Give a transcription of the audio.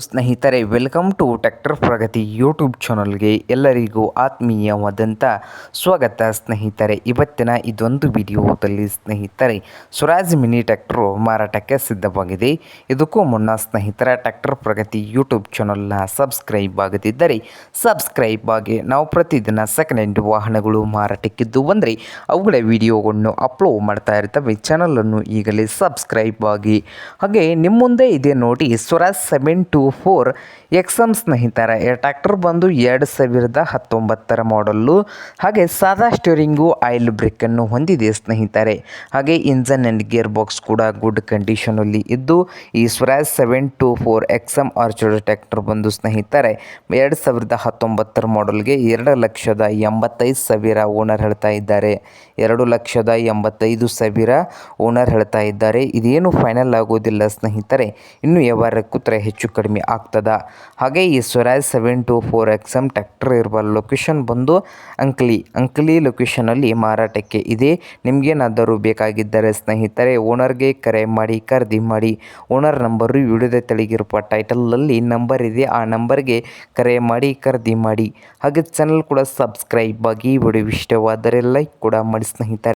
ಸ್ನೇಹಿತರೆ, welcome to tractor Pragati YouTube ಚಾನಲ್ಗೆ ಎಲ್ಲರಿಗೂ ಆತ್ಮೀಯವಾದಂಥ ಸ್ವಾಗತ ಸ್ನೇಹಿತರೆ. ಇವತ್ತಿನ ಇದೊಂದು ವಿಡಿಯೋದಲ್ಲಿ ಸ್ನೇಹಿತರೆ, ಸ್ವರಾಜ್ ಮಿನಿ ಟ್ಯಾಕ್ಟ್ರು ಮಾರಾಟಕ್ಕೆ ಸಿದ್ಧವಾಗಿದೆ. ಇದಕ್ಕೂ ಮುನ್ನ ಸ್ನೇಹಿತರ ಟ್ಯಾಕ್ಟರ್ ಪ್ರಗತಿ ಯೂಟ್ಯೂಬ್ ಚಾನಲ್ನ ಸಬ್ಸ್ಕ್ರೈಬ್ ಆಗದಿದ್ದರೆ, ಸಬ್ಸ್ಕ್ರೈಬ್ ಆಗಿ ನಾವು ಪ್ರತಿದಿನ ಸೆಕೆಂಡ್ ಹ್ಯಾಂಡ್ ವಾಹನಗಳು ಮಾರಾಟಕ್ಕಿದ್ದು ಬಂದರೆ, ಅವುಗಳ ವಿಡಿಯೋಗಳನ್ನು ಅಪ್ಲೋಡ್ ಮಾಡ್ತಾ ಇರ್ತವೆ. ಚಾನಲನ್ನು ಈಗಲೇ ಸಬ್ಸ್ಕ್ರೈಬ್ ಆಗಿ. ಹಾಗೆ ನಿಮ್ಮ ಮುಂದೆ ಇದೆ ನೋಡಿ, Swaraj seven two four X M ಸ್ನೇಹಿತರ ಟ್ರ್ಯಾಕ್ಟರ್ ಬಂದು ಎರಡು ಸಾವಿರದ ಹತ್ತೊಂಬತ್ತರ ಮಾಡಲ್ಲು. ಹಾಗೆ ಸಾದಾ ಸ್ಟೀರಿಂಗು, ಆಯಿಲ್ ಬ್ರೇಕನ್ನು ಹೊಂದಿದೆ ಸ್ನೇಹಿತರೆ. ಹಾಗೆ ಇಂಜನ್ ಆ್ಯಂಡ್ ಗೇರ್ ಬಾಕ್ಸ್ ಕೂಡ ಗುಡ್ ಕಂಡೀಷನಲ್ಲಿ ಇದ್ದು, ಈ Swaraj seven two four X M orchard tractor ಬಂದು ಸ್ನೇಹಿತರೆ, ಎರಡು ಸಾವಿರದ ಹತ್ತೊಂಬತ್ತರ ಮಾಡಲ್ಗೆ ಎರಡು ಲಕ್ಷದ ಎಂಬತ್ತೈದು ಸಾವಿರ ಓನರ್ ಹೇಳ್ತಾ ಇದ್ದಾರೆ. ಎರಡು ಲಕ್ಷದ ಎಂಬತ್ತೈದು ಸಾವಿರ ಓನರ್ ಹೇಳ್ತಾ ಇದ್ದಾರೆ. ಇದೇನು ಫೈನಲ್ ಆಗೋದಿಲ್ಲ ಸ್ನೇಹಿತರೆ. ಇನ್ನು ವ್ಯವಹಾರಕ್ಕೂ ತರ ಹೆಚ್ಚು ಕಡಿಮೆ ಆಗ್ತದ. ಹಾಗೆ ಈ Swaraj seven two four X M tractor ಇರುವ ಲೊಕೇಶನ್ ಬಂದು ಅಂಕ್ಲಿ ಅಂಕ್ಲಿ ಲೊಕೇಶನಲ್ಲಿ ಮಾರಾಟಕ್ಕೆ ಇದೆ. ನಿಮಗೇನಾದರೂ ಬೇಕಾಗಿದ್ದರೆ ಸ್ನೇಹಿತರೆ ಓನರ್ಗೆ ಕರೆ ಮಾಡಿ, ಖರೀದಿ ಮಾಡಿ. ಓನರ್ ನಂಬರು ವಿಡಿಯೋದ ತೆಳಗಿರುವ ಟೈಟಲಲ್ಲಿ ನಂಬರ್ ಇದೆ. ಆ ನಂಬರ್ಗೆ ಕರೆ ಮಾಡಿ, ಖರೀದಿ ಮಾಡಿ. ಹಾಗೆ ಚಾನಲ್ ಕೂಡ ಸಬ್ಸ್ಕ್ರೈಬ್ ಆಗಿ, ವಿಡಿಯೋ ಇಷ್ಟವಾದರೆ ಲೈಕ್ ಕೂಡ ಮಾಡಿ ಸ್ನೇಹಿತರೆ.